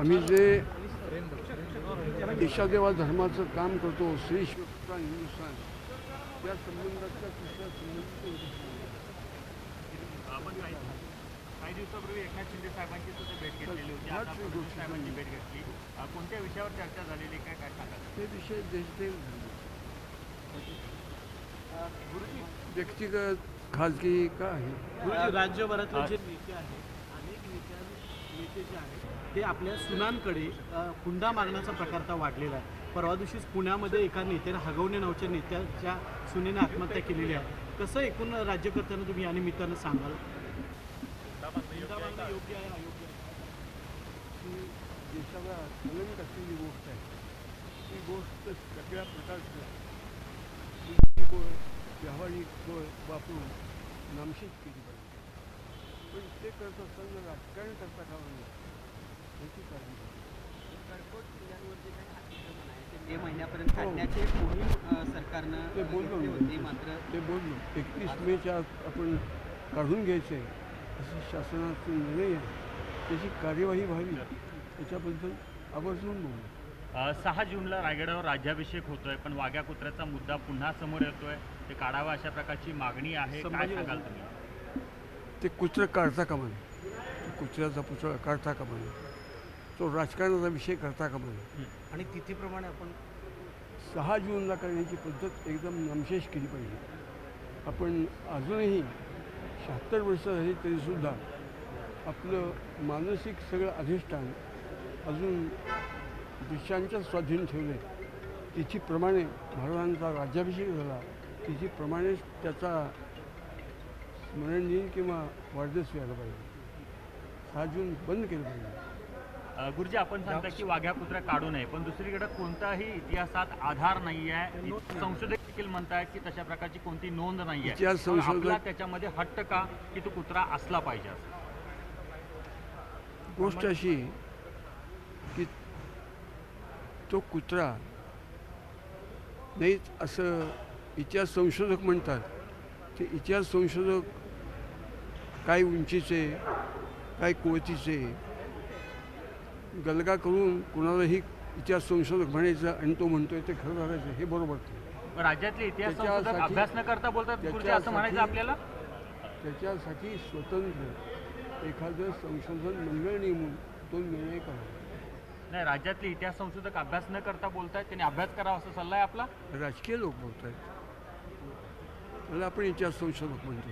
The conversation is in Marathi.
आम्ही जे देशादेवा धर्माचं काम करतो श्री शिवपुराण हिंदुस्थान त्या संबंधातला कुठला संबंध आपण काही काही दिवसापूर्वी एकनाथ शिंदे साहेबांची सुद्धा भेट घेतलेली होती. आता हाच फडणवीस गोष्ट साहेबांची भेट घेतली. कोणत्या विषयावर चर्चा झालेली काय काय सांगाल? ते विषय देशदेव झाले. व्यक्तिगत खाजगी का आहे? गुरुजी, राज्यभरातले जे नेते आहेत अनेक नेत्या नेते जे आहेत ते आपल्या सुनांकडे हुंडा मागण्याचा प्रकार आता वाढलेला आहे. परवा दिवशीच पुण्यामध्ये एका नेत्याने हगवणे नावच्या नेत्याच्या सुनेने आत्महत्या केलेली आहे. कसं एकूण राज्यकर्त्यांना तुम्ही या निमित्तानं सांगाल? योग्य आहे अयोग्य देशाला कलंक असलेली गोष्ट आहे ही गोष्ट सगळ्या प्रकारचं बळ व्यावहारिक बळ वापरून नामशेष केली पाहिजे. पण ते करत असताना राजकारण करता कामा नये. मे महिन्यापर्यंत काढण्याचे मोहीम सरकारनं ते बोललो मी. होती मात्र ते बोललो. एकतीस मेच्या आत आपण काढून घ्यायचं. असं शासनाचा निर्णय आहे. त्याची कार्यवाही व्हावी. त्याच्याबद्दल आवर्जून बोललो. अ, सहा जूनला रायगडावर राज्याभिषेक होतोय पण वाघ्या कुत्र्याचा मुद्दा पुन्हा समोर येतोय. ते काढावा अशा प्रकारची मागणी आहे. काय संभाजी सांगाल तुम्ही? ते कुत्रं काढता कामा नये ते कुत्र्याचा पुतळा काढता कामा नये तो राजकारणाचा विषय करता कामा नये आणि तिथीप्रमाणे आपण सहा जूनला करण्याची पद्धत एकदम नामशेष केली पाहिजे. आपण अजूनही शहात्तर वर्ष झाली तरीसुद्धा आपलं मानसिक सगळं अधिष्ठान अजून ब्रिटिशांच्या स्वाधीन ठेवलं तिथीप्रमाणे महाराजांचा राज्याभिषेक झाला. तिथीप्रमाणेच त्याचा स्मरण दिन किंवा वाढदिवस व्हायला पाहिजे. सहा जून बंद केलं पाहिजे. गुरुजी आपण सांगता की वाघ्या कुत्र्या काढू नये पण दुसरीकडे कोणताही इतिहासात आधार नाही आहे संशोधक देखील म्हणतायत की तशा प्रकारची कोणती नोंद नाही आहे संशोधक- त्याच्यामध्ये हट्ट का की तो कुत्रा असला पाहिजे गोष्ट अशी की तो कुत्रा नाहीच असं इतिहास संशोधक म्हणतात. ते इतिहास संशोधक काय उंचीचे काय कोवतीचे गलगा करून कुणालाही इतिहास संशोधक म्हणायचं आणि तो म्हणतोय ते खरं धरायचं हे बरोबर राज्यातले इतिहास त्याच्यासाठी- अभ्यास न करता बोलतात गुरुजी असं म्हणायचं आपल्याला? त्याच्यासाठी स्वतंत्र एखादं संशोधन मंडळ नेमून तो निर्णय करावा. नाही राज्यातले इतिहास संशोधक अभ्यास न करता बोलतायत त्यांनी अभ्यास करावा असा सल्ला आहे आपला? राजकीय लोक बोलत आहेत त्याला आपण इतिहास संशोधक म्हणतो